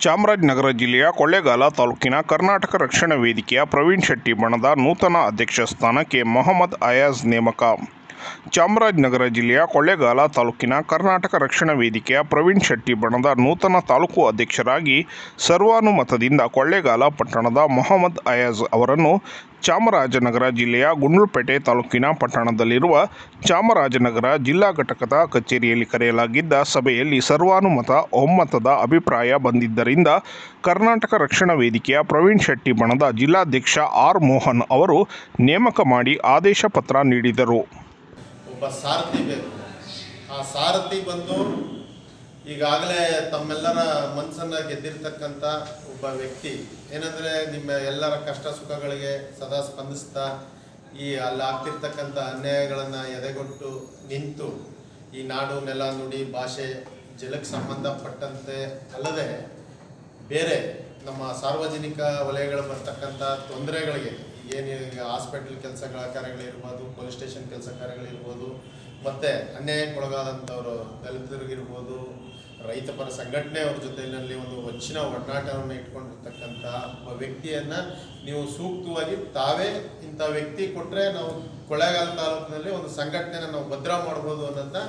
ಚಾಮರಾಜನಗರ ಜಿಲ್ಲೆಯ ಕೊಳ್ಳೇಗಾಲ ತಾಲೂಕಿನ ಕರ್ನಾಟಕ ರಕ್ಷಣಾ ವೇದಿಕೆಯ ಪ್ರವೀಣ್ ಶೆಟ್ಟಿ ಬಣದ ನೂತನ ಅಧ್ಯಕ್ಷ ಸ್ಥಾನಕ್ಕೆ ಮೊಹಮ್ಮದ್ ಅಯಾಜ್ ನೇಮಕ. ಚಾಮರಾಜನಗರ ಜಿಲ್ಲೆಯ ಕೊಳ್ಳೇಗಾಲ ತಾಲೂಕಿನ ಕರ್ನಾಟಕ ರಕ್ಷಣಾ ವೇದಿಕೆಯ ಪ್ರವೀಣ್ ಶೆಟ್ಟಿ ಬಣದ ನೂತನ ತಾಲೂಕು ಅಧ್ಯಕ್ಷರಾಗಿ ಸರ್ವಾನುಮತದಿಂದ ಕೊಳ್ಳೇಗಾಲ ಪಟ್ಟಣದ ಮೊಹಮ್ಮದ್ ಅಯಾಜ್ ಅವರನ್ನು ಚಾಮರಾಜನಗರ ಜಿಲ್ಲೆಯ ಗುಂಡ್ಲುಪೇಟೆ ತಾಲೂಕಿನ ಪಟ್ಟಣದಲ್ಲಿರುವ ಚಾಮರಾಜನಗರ ಜಿಲ್ಲಾ ಘಟಕದ ಕಚೇರಿಯಲ್ಲಿ ಕರೆಯಲಾಗಿದ್ದ ಸಭೆಯಲ್ಲಿ ಸರ್ವಾನುಮತ ಒಮ್ಮತದ ಅಭಿಪ್ರಾಯ ಬಂದಿದ್ದರಿಂದ ಕರ್ನಾಟಕ ರಕ್ಷಣಾ ವೇದಿಕೆಯ ಪ್ರವೀಣ್ ಶೆಟ್ಟಿ ಬಣದ ಜಿಲ್ಲಾಧ್ಯಕ್ಷ ಆರ್ ಮೋಹನ್ ಅವರು ನೇಮಕ ಮಾಡಿ ಆದೇಶ ಪತ್ರ ನೀಡಿದರು. ಒಬ್ಬ ಸಾರಥಿ ಬೇಕು. ಆ ಸಾರಥಿ ಬಂದು ಈಗಾಗಲೇ ತಮ್ಮೆಲ್ಲರ ಮನಸ್ಸನ್ನು ಗೆದ್ದಿರ್ತಕ್ಕಂಥ ಒಬ್ಬ ವ್ಯಕ್ತಿ. ಏನಂದರೆ ನಿಮ್ಮ ಎಲ್ಲರ ಕಷ್ಟ ಸುಖಗಳಿಗೆ ಸದಾ ಸ್ಪಂದಿಸ್ತಾ ಈ ಅಲ್ಲಿ ಆಗ್ತಿರ್ತಕ್ಕಂಥ ಅನ್ಯಾಯಗಳನ್ನು ಎದೆಗೊಟ್ಟು ನಿಂತು ಈ ನಾಡು, ನೆಲ, ನುಡಿ, ಭಾಷೆ ಜಲಕ್ಕೆ ಸಂಬಂಧಪಟ್ಟಂತೆ ಅಲ್ಲದೆ ಬೇರೆ ನಮ್ಮ ಸಾರ್ವಜನಿಕ ವಲಯಗಳು ಬರ್ತಕ್ಕಂಥ ತೊಂದರೆಗಳಿಗೆ ಏನು ಹಾಸ್ಪಿಟ್ಲ್ ಕೆಲಸಗಳ ಕಾರ್ಯಗಳಿರ್ಬೋದು, ಪೊಲೀಸ್ ಸ್ಟೇಷನ್ ಕೆಲಸ ಕಾರ್ಯಗಳಿರ್ಬೋದು, ಮತ್ತು ಅನ್ಯಾಯಕ್ಕೊಳಗಾದಂಥವರು ದಲಿತರಿಗಿರ್ಬೋದು ರೈತ ಪರ ಸಂಘಟನೆಯವ್ರ ಜೊತೆಯಲ್ಲಿ ಒಂದು ಹೆಚ್ಚಿನ ಒಡನಾಟವನ್ನು ಇಟ್ಕೊಂಡಿರ್ತಕ್ಕಂಥ ಒಬ್ಬ ವ್ಯಕ್ತಿಯನ್ನು ನೀವು ಸೂಕ್ತವಾಗಿ ತಾವೇ ಇಂಥ ವ್ಯಕ್ತಿ ಕೊಟ್ಟರೆ ನಾವು ಕೊಳ್ಳೇಗಾಲ ತಾಲೂಕಿನಲ್ಲಿ ಒಂದು ಸಂಘಟನೆನ ನಾವು ಭದ್ರ ಮಾಡ್ಬೋದು ಅನ್ನೋದನ್ನ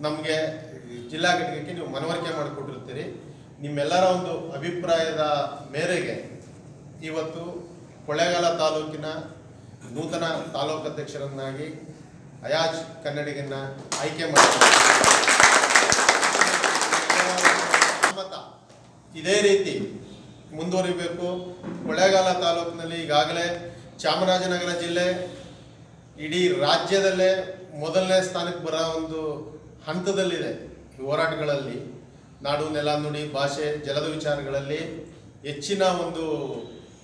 ನಮಗೆ ಜಿಲ್ಲಾ ಘಟಕಕ್ಕೆ ನೀವು ಮನವರಿಕೆ ಮಾಡಿಕೊಟ್ಟಿರ್ತೀರಿ. ನಿಮ್ಮೆಲ್ಲರ ಒಂದು ಅಭಿಪ್ರಾಯದ ಮೇರೆಗೆ ಇವತ್ತು ಕೊಳ್ಳೇಗಾಲ ತಾಲೂಕಿನ ನೂತನ ತಾಲೂಕು ಅಧ್ಯಕ್ಷರನ್ನಾಗಿ ಅಯಾಜ್ ಕನ್ನಡಿಗನ್ನ ಆಯ್ಕೆ ಮಾಡಿ ಇದೇ ರೀತಿ ಮುಂದುವರಿಬೇಕು. ಕೊಳ್ಳೇಗಾಲ ತಾಲೂಕಿನಲ್ಲಿ ಈಗಾಗಲೇ ಚಾಮರಾಜನಗರ ಜಿಲ್ಲೆ ಇಡೀ ರಾಜ್ಯದಲ್ಲೇ ಮೊದಲನೇ ಸ್ಥಾನಕ್ಕೆ ಬರೋ ಒಂದು ಹಂತದಲ್ಲಿದೆ ಹೋರಾಟಗಳಲ್ಲಿ. ನಾಡು, ನೆಲ, ನುಡಿ, ಭಾಷೆ, ಜಲದ ವಿಚಾರಗಳಲ್ಲಿ ಹೆಚ್ಚಿನ ಒಂದು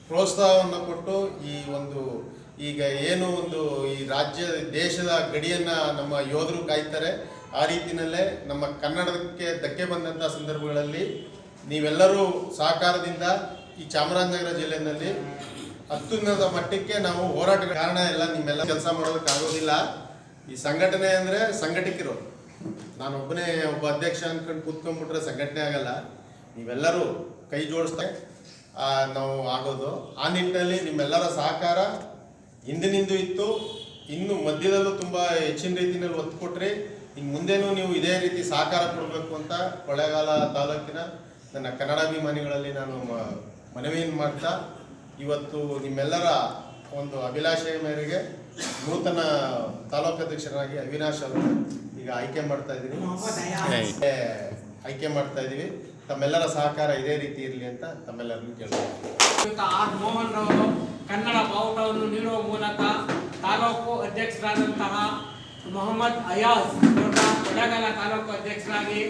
ಪ್ರೋತ್ಸಾಹವನ್ನು ಕೊಟ್ಟು ಈ ಒಂದು ಈಗ ಏನು ಒಂದು ಈ ರಾಜ್ಯ, ದೇಶದ ಗಡಿಯನ್ನು ನಮ್ಮ ಯೋಧರು ಕಾಯ್ತಾರೆ. ಆ ರೀತಿಯಲ್ಲೇ ನಮ್ಮ ಕನ್ನಡಕ್ಕೆ ಧಕ್ಕೆ ಬಂದಂಥ ಸಂದರ್ಭಗಳಲ್ಲಿ ನೀವೆಲ್ಲರೂ ಸಹಕಾರದಿಂದ ಈ ಚಾಮರಾಜನಗರ ಜಿಲ್ಲೆಯಲ್ಲಿ ಅತ್ಯುನ್ನತ ಮಟ್ಟಕ್ಕೆ ನಾವು ಹೋರಾಟ ಕಾರಣ ಎಲ್ಲ ನಿಮ್ಮೆಲ್ಲ ಕೆಲಸ ಮಾಡೋದಕ್ಕೆ ಆಗೋದಿಲ್ಲ. ಈ ಸಂಘಟನೆ ಅಂದರೆ ಸಂಘಟಕರು. ನಾನು ಒಬ್ಬನೇ ಒಬ್ಬ ಅಧ್ಯಕ್ಷ ಅಂದ್ಕೊಂಡು ಕೂತ್ಕೊಂಡ್ಬಿಟ್ರೆ ಸಂಘಟನೆ ಆಗಲ್ಲ. ನೀವೆಲ್ಲರೂ ಕೈ ಜೋಡಿಸ್ತಾ ನಾವು ಆಗೋದು. ಆ ನಿಟ್ಟಿನಲ್ಲಿ ನಿಮ್ಮೆಲ್ಲರ ಸಹಕಾರ ಹಿಂದಿನಿಂದ ಇತ್ತು. ಇನ್ನು ಮಧ್ಯದಲ್ಲೂ ತುಂಬ ಹೆಚ್ಚಿನ ರೀತಿಯಲ್ಲಿ ಒತ್ತು ಕೊಟ್ರಿ. ಇನ್ನು ಮುಂದೆನೂ ನೀವು ಇದೇ ರೀತಿ ಸಹಕಾರ ಕೊಡಬೇಕು ಅಂತ ಕೊಳ್ಳೇಗಾಲ ತಾಲೂಕಿನ ನನ್ನ ಕನ್ನಡಾಭಿಮಾನಿಗಳಲ್ಲಿ ನಾನು ಮನವಿಯನ್ನು ಮಾಡ್ತಾ ಇವತ್ತು ನಿಮ್ಮೆಲ್ಲರ ಒಂದು ಅಭಿಲಾಷೆಯ ಮೇರೆಗೆ ನೂತನ ತಾಲೂಕು ಅಧ್ಯಕ್ಷರಾಗಿ ಅವಿನಾಶ್ ಅವರು ಈಗ ಆಯ್ಕೆ ಮಾಡ್ತಾ ಇದ್ದೀನಿ. ಆಯ್ಕೆ ಮಾಡ್ತಾ ಇದ್ದೀವಿ. ತಮ್ಮೆಲ್ಲರ ಸಹಕಾರ ಇದೇ ರೀತಿ ಇರಲಿ ಅಂತ ತಮ್ಮೆಲ್ಲರನ್ನು ಕೇಳ್ತೀನಿ ಆರ್ ಮೋಹನ್ ರವರು ಕನ್ನಡ ಬಾವುಟವನ್ನು ನೀಡುವ ಮೂಲಕ ತಾಲೂಕು ಅಧ್ಯಕ್ಷರಾದಂತಹ ಮೊಹಮ್ಮದ್ ಅಯಾಜ್ ಕೊಳ್ಳೇಗಾಲ ತಾಲೂಕು ಅಧ್ಯಕ್ಷರಾಗಿ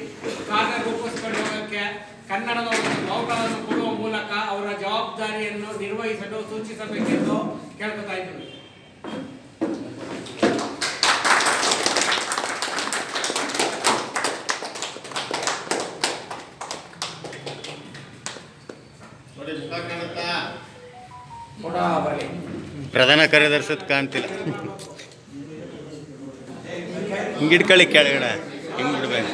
ಕಾರ್ಯರೂಪಿಸಿಕೊಂಡು ಹೋಗೋಕ್ಕೆ ಕನ್ನಡದ ಒಂದು ಗೌರವವನ್ನು ಕೊಡುವ ಮೂಲಕ ಅವರ ಜವಾಬ್ದಾರಿಯನ್ನು ನಿರ್ವಹಿಸಲು ಸೂಚಿಸಬೇಕೆಂದು ಕೇಳ್ಕೊತಾ ಇದ್ದೀವಿ. ಪ್ರಧಾನ ಕಾರ್ಯದರ್ಶಿ ಕಾಣ್ತಿಲ್ಲ. ಹಿಂಗಿಡ್ಕೊಳ್ಳಿ ಕೆಳಗಡೆ. ಹಿಂಗೆ ಬಿಡ್ಬೇಕು.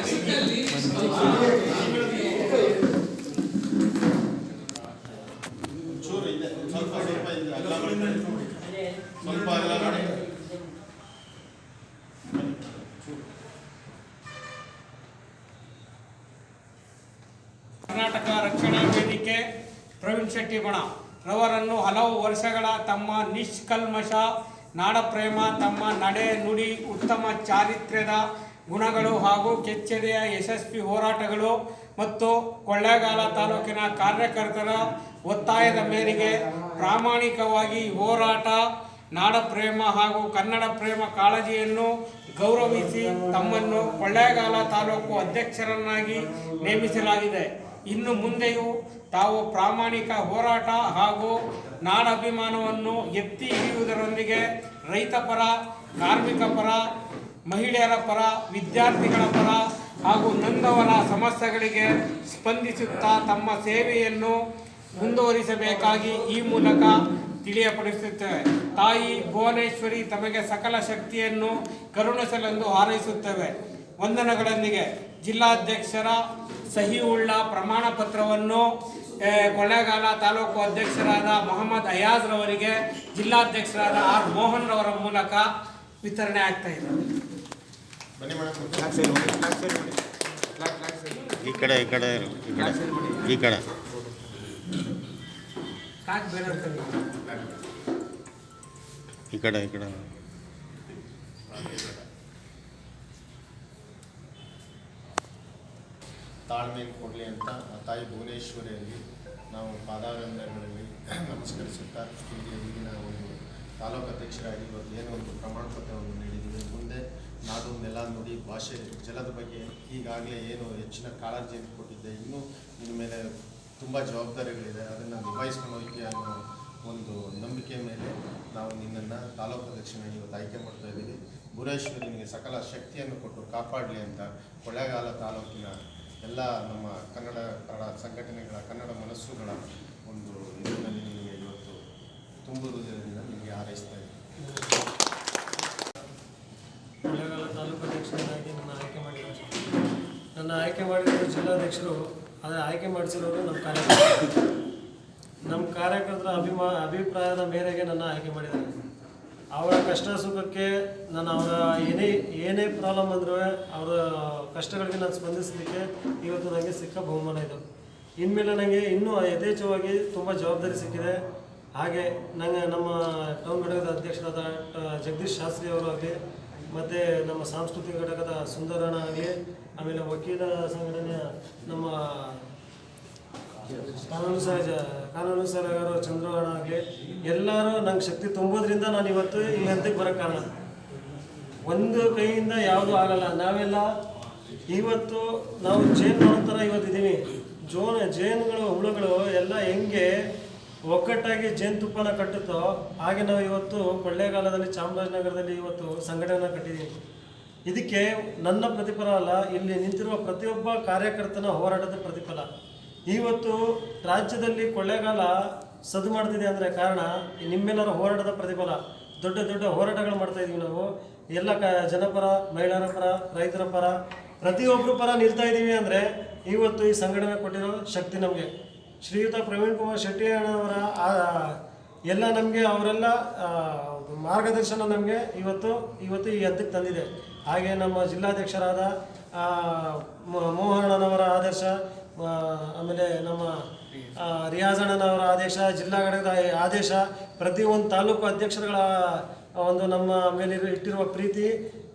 ಕರ್ನಾಟಕ ರಕ್ಷಣಾ ವೇದಿಕೆ ಪ್ರವೀಣ್ ಶೆಟ್ಟಿ ಬಣ ರವರನ್ನು ಹಲವು ವರ್ಷಗಳ ತಮ್ಮ ನಿಷ್ಕಲ್ಮಶ ನಾಡಪ್ರೇಮ, ತಮ್ಮ ನಡೆ ನುಡಿ, ಉತ್ತಮ ಚಾರಿತ್ರ್ಯದ ಗುಣಗಳು ಹಾಗೂ ಕೆಚ್ಚೆದೆಯ ಯಶಸ್ವಿ ಹೋರಾಟಗಳು ಮತ್ತು ಕೊಳ್ಳೇಗಾಲ ತಾಲೂಕಿನ ಕಾರ್ಯಕರ್ತರ ಒತ್ತಾಯದ ಮೇರೆಗೆ ಪ್ರಾಮಾಣಿಕವಾಗಿ ಹೋರಾಟ, ನಾಡಪ್ರೇಮ ಹಾಗೂ ಕನ್ನಡ ಪ್ರೇಮ ಕಾಳಜಿಯನ್ನು ಗೌರವಿಸಿ ತಮ್ಮನ್ನು ಕೊಳ್ಳೇಗಾಲ ತಾಲೂಕು ಅಧ್ಯಕ್ಷರನ್ನಾಗಿ ನೇಮಿಸಲಾಗಿದೆ. ಇನ್ನು ಮುಂದೆಯೂ ತಾವು ಪ್ರಾಮಾಣಿಕ ಹೋರಾಟ ಹಾಗೂ ನಾಡಭಿಮಾನವನ್ನು ಎತ್ತಿ ಹಿಡಿಯುವುದರೊಂದಿಗೆ ರೈತ ಪರ, ಕಾರ್ಮಿಕ ಪರ, ಮಹಿಳೆಯರ ಪರ, ವಿದ್ಯಾರ್ಥಿಗಳ ಪರ ಹಾಗೂ ನಂದವರ ಸಮಸ್ಯೆಗಳಿಗೆ ಸ್ಪಂದಿಸುತ್ತಾ ತಮ್ಮ ಸೇವೆಯನ್ನು ಮುಂದುವರಿಸಬೇಕಾಗಿ ಈ ಮೂಲಕ ತಿಳಿಯಪಡಿಸುತ್ತೇವೆ. ತಾಯಿ ಭುವನೇಶ್ವರಿ ತಮಗೆ ಸಕಲ ಶಕ್ತಿಯನ್ನು ಕರುಣಿಸಲೆಂದು ಹಾರೈಸುತ್ತೇವೆ. ವಂದನೆಗಳೊಂದಿಗೆ. ಜಿಲ್ಲಾಧ್ಯಕ್ಷರ ಸಹಿ ಉಳ್ಳ ಪ್ರಮಾಣ ಪತ್ರವನ್ನು ಕೊಳ್ಳೇಗಾಲ ತಾಲೂಕು ಅಧ್ಯಕ್ಷರಾದ ಮೊಹಮ್ಮದ್ ಅಯಾಜ್ರವರಿಗೆ ಜಿಲ್ಲಾಧ್ಯಕ್ಷರಾದ ಆರ್ ಮೋಹನ್ ರವರ ಮೂಲಕ ವಿತರಣೆ ಆಗ್ತಾ ಇದೆ. ಈ ಕಡೆ ಈ ಕಡೆ ಈ ಕಡೆ. ಈ ಕಡೆ. ಈ ಕಡೆ ಈ ಕಡೆ. ತಾಳ್ಮೆಯನ್ನು ಕೊಡಲಿ ಅಂತ ಆ ತಾಯಿ ಭುವನೇಶ್ವರಿಯಲ್ಲಿ ನಾವು ಪಾದಾಗಂಧಗಳಲ್ಲಿ ನಮಸ್ಕರಿಸುತ್ತಾ ಇಲ್ಲಿ ಈಗಿನ ಒಂದು ತಾಲೂಕು ಅಧ್ಯಕ್ಷರಾಗಿ ಇವತ್ತು ಏನೋ ಒಂದು ಪ್ರಮಾಣ ಪತ್ರವನ್ನು ನೀಡಿದ್ದೀವಿ. ಮುಂದೆ ನಾಡು ನೆಲ ನುಡಿ ಭಾಷೆ ಜಲದ ಬಗ್ಗೆ ಈಗಾಗಲೇ ಏನು ಹೆಚ್ಚಿನ ಕಾಳಜಿಯನ್ನು ಕೊಟ್ಟಿದ್ದೆ. ಇನ್ನೂ ಇನ್ನು ಮೇಲೆ ತುಂಬ ಜವಾಬ್ದಾರಿಗಳಿದೆ. ಅದನ್ನು ನಿಭಾಯಿಸ್ಕೊಂಡು ಹೋಗಿ ಅನ್ನೋ ಒಂದು ನಂಬಿಕೆ ಮೇಲೆ ನಾವು ನಿನ್ನನ್ನು ತಾಲೂಕು ಅಧ್ಯಕ್ಷನಾಗಿ ಇವತ್ತು ಆಯ್ಕೆ ಮಾಡ್ತಾ ಇದ್ದೀವಿ. ಭುವನೇಶ್ವರಿ ನಿಮಗೆ ಸಕಲ ಶಕ್ತಿಯನ್ನು ಕೊಟ್ಟು ಕಾಪಾಡಲಿ ಅಂತ ಕೊಳ್ಳೇಗಾಲ ತಾಲೂಕಿನ ಎಲ್ಲ ನಮ್ಮ ಕನ್ನಡ ಸಂಘಟನೆಗಳ ಕನ್ನಡ ಮನಸ್ಸುಗಳ ಒಂದು ಇದರಲ್ಲಿ ನಿಮಗೆ ಇವತ್ತು ತುಂಬುವುದರಿಂದ ನಿಮಗೆ ಹಾರೈಸ್ತಾ ಇದ್ದೀನಿ. ತಾಲೂಕು ನನ್ನ ಆಯ್ಕೆ ನನ್ನ ಆಯ್ಕೆ ಮಾಡಿದ ಜಿಲ್ಲಾಧ್ಯಕ್ಷರು ಆದರೆ ಆಯ್ಕೆ ಮಾಡಿಸಿರೋರು ನಮ್ಮ ಕಾರ್ಯಕರ್ತರು. ನಮ್ಮ ಕಾರ್ಯಕರ್ತರ ಅಭಿಮಾ, ಅಭಿಪ್ರಾಯದ ಮೇರೆಗೆ ನನ್ನ ಆಯ್ಕೆ ಮಾಡಿದ್ದಾರೆ. ಅವರ ಕಷ್ಟ ಸುಖಕ್ಕೆ ನಾನು ಅವರ ಏನೇ ಏನೇ ಪ್ರಾಬ್ಲಮ್ ಅಂದ್ರೂ ಅವರ ಕಷ್ಟಗಳಿಗೆ ನಾನು ಸ್ಪಂದಿಸಲಿಕ್ಕೆ ಇವತ್ತು ನನಗೆ ಸಿಕ್ಕ ಬಹುಮಾನ ಇದು. ಇನ್ಮೇಲೆ ನನಗೆ ಇನ್ನೂ ಯಥೇಚ್ಛವಾಗಿ ತುಂಬ ಜವಾಬ್ದಾರಿ ಸಿಕ್ಕಿದೆ. ಹಾಗೆ ನನಗೆ ನಮ್ಮ ಟೌನ್ ಘಟಕದ ಅಧ್ಯಕ್ಷರಾದ ಜಗದೀಶ್ ಶಾಸ್ತ್ರಿ ಅವರು ಆಗಲಿ, ಮತ್ತು ನಮ್ಮ ಸಾಂಸ್ಕೃತಿಕ ಘಟಕದ ಸುಂದರಣ್ಣ ಆಗಲಿ, ಆಮೇಲೆ ವಕೀಲ ಸಂಘಟನೆಯ ನಮ್ಮ ಕಾನೂನು ಸಹಜ ಕಾನೂನು ಸಲಹೆಗಾರರು ಚಂದ್ರಗೌಡ ಆಗಲಿ, ಎಲ್ಲರೂ ನಂಗೆ ಶಕ್ತಿ ತುಂಬೋದ್ರಿಂದ ನಾನು ಇವತ್ತು ಈ ಹಂತಕ್ಕೆ ಬರೋಕ್ಕೆ ಕಾರಣ. ಒಂದು ಕೈಯಿಂದ ಯಾವುದೂ ಆಗಲ್ಲ. ನಾವೆಲ್ಲ ಇವತ್ತು ನಾವು ಜೇನು ನೋಡೋ ಥರ ಇವತ್ತಿದ್ದೀವಿ ಜೋನ ಜೇನುಗಳು, ಹುಳುಗಳು ಎಲ್ಲ ಹೆಂಗೆ ಒಕ್ಕಟ್ಟಾಗಿ ಜೇನುತುಪ್ಪನ ಕಟ್ಟುತ್ತೋ, ಹಾಗೆ ನಾವು ಇವತ್ತು ಕೊಳ್ಳೇಗಾಲದಲ್ಲಿ, ಚಾಮರಾಜನಗರದಲ್ಲಿ ಇವತ್ತು ಸಂಘಟನೆ ಕಟ್ಟಿದ್ದೀವಿ ಇದಕ್ಕೆ ನನ್ನ ಪ್ರತಿಫಲ ಅಲ್ಲ, ಇಲ್ಲಿ ನಿಂತಿರುವ ಪ್ರತಿಯೊಬ್ಬ ಕಾರ್ಯಕರ್ತನ ಹೋರಾಟದ ಪ್ರತಿಫಲ. ಇವತ್ತು ರಾಜ್ಯದಲ್ಲಿ ಕೊಳ್ಳೆಗಾಲ ಸದ್ದು ಮಾಡ್ತಿದೆ ಅಂದರೆ ಕಾರಣ ನಿಮ್ಮೆಲ್ಲರ ಹೋರಾಟದ ಪ್ರತಿಫಲ. ದೊಡ್ಡ ದೊಡ್ಡ ಹೋರಾಟಗಳು ಮಾಡ್ತಾ ಇದೀವಿ ನಾವು. ಎಲ್ಲ ಕ ಜನಪರ ಮಹಿಳೆಯರ ಪರ ರೈತರ ಪರ ಪ್ರತಿಯೊಬ್ಬರ ಪರ ನಿಲ್ತಾ ಇದ್ದೀವಿ ಅಂದರೆ ಇವತ್ತು ಈ ಸಂಘಟನೆ ಕೊಟ್ಟಿರೋ ಶಕ್ತಿ ನಮಗೆ. ಶ್ರೀಯುತ ಪ್ರವೀಣ್ ಕುಮಾರ್ ಶೆಟ್ಟಿ ಅಣ್ಣವರ ಎಲ್ಲ ನಮಗೆ ಅವರೆಲ್ಲ ಮಾರ್ಗದರ್ಶನ ನಮಗೆ ಇವತ್ತು ಇವತ್ತು ಈ ಹಂತಕ್ಕೆ ತಂದಿದೆ. ಹಾಗೆ ನಮ್ಮ ಜಿಲ್ಲಾಧ್ಯಕ್ಷರಾದ ಮೋಹನಣ್ಣನವರ ಆದೇಶ ಆ, ಆಮೇಲೆ ನಮ್ಮ ರಿಯಾಜಣ್ಣನವರ ಆದೇಶ, ಜಿಲ್ಲಾ ಘಟಕದ ಆದೇಶ ಪ್ರತಿಯೊಂದು ತಾಲೂಕು ಅಧ್ಯಕ್ಷರುಗಳ ಒಂದು ನಮ್ಮ ಮೇಲೆ ಇಟ್ಟಿರುವ ಪ್ರೀತಿ,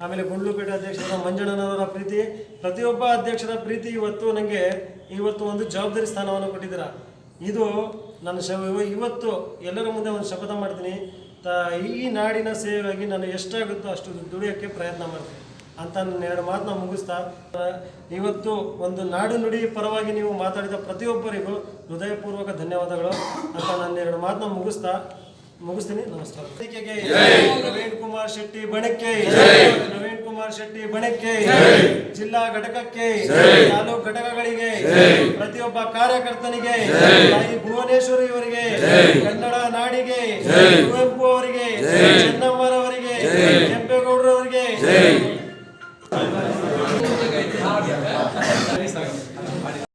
ಆಮೇಲೆ ಗುಂಡ್ಲುಪೇಟೆ ಅಧ್ಯಕ್ಷರ ಮಂಜಣ್ಣನವರ ಪ್ರೀತಿ, ಪ್ರತಿಯೊಬ್ಬ ಅಧ್ಯಕ್ಷರ ಪ್ರೀತಿ ಇವತ್ತು ನನಗೆ ಇವತ್ತು ಒಂದು ಜವಾಬ್ದಾರಿ ಸ್ಥಾನವನ್ನು ಕೊಟ್ಟಿದ್ದೀರ. ಇದು ನನ್ನ ಶ ಇವತ್ತು ಎಲ್ಲರ ಮುಂದೆ ಒಂದು ಶಪಥ ಮಾಡ್ತೀನಿ. ಈ ನಾಡಿನ ಸೇವೆಗಾಗಿ ನಾನು ಎಷ್ಟಾಗುತ್ತೋ ಅಷ್ಟು ದುಡಿಯೋಕ್ಕೆ ಪ್ರಯತ್ನ ಮಾಡ್ತೀನಿ. ಅಂತ ನನ್ನ ಎರಡು ಮಾತನ್ನ ಮುಗಿಸ್ತಾ ಇವತ್ತು ಒಂದು ನಾಡು ನುಡಿ ಪರವಾಗಿ ನೀವು ಮಾತಾಡಿದ ಪ್ರತಿಯೊಬ್ಬರಿಗೂ ಹೃದಯಪೂರ್ವಕ ಧನ್ಯವಾದಗಳು ಅಂತ ನನ್ನ ಎರಡು ಮಾತನ್ನ ಮುಗಿಸ್ತಾ ಮುಗಿಸ್ತೀನಿ. ನಮಸ್ಕಾರ. ನವೀನ್ ಕುಮಾರ್ ಶೆಟ್ಟಿ ಬಣಕ್ಕೆ. ನವೀನ್ ಕುಮಾರ್ ಶೆಟ್ಟಿ ಬಣಕ್ಕೆ. ಜಿಲ್ಲಾ ಘಟಕಕ್ಕೆ. ತಾಲೂಕು ಘಟಕಗಳಿಗೆ. ಪ್ರತಿಯೊಬ್ಬ ಕಾರ್ಯಕರ್ತನಿಗೆ. ತಾಯಿ ಭುವನೇಶ್ವರಿ ಅವರಿಗೆ ಕನ್ನಡ ನಾಡಿಗೆ. ಕುವೆಂಪು ಅವರಿಗೆ. ಚೆನ್ನಮ್ಮರವರಿಗೆ.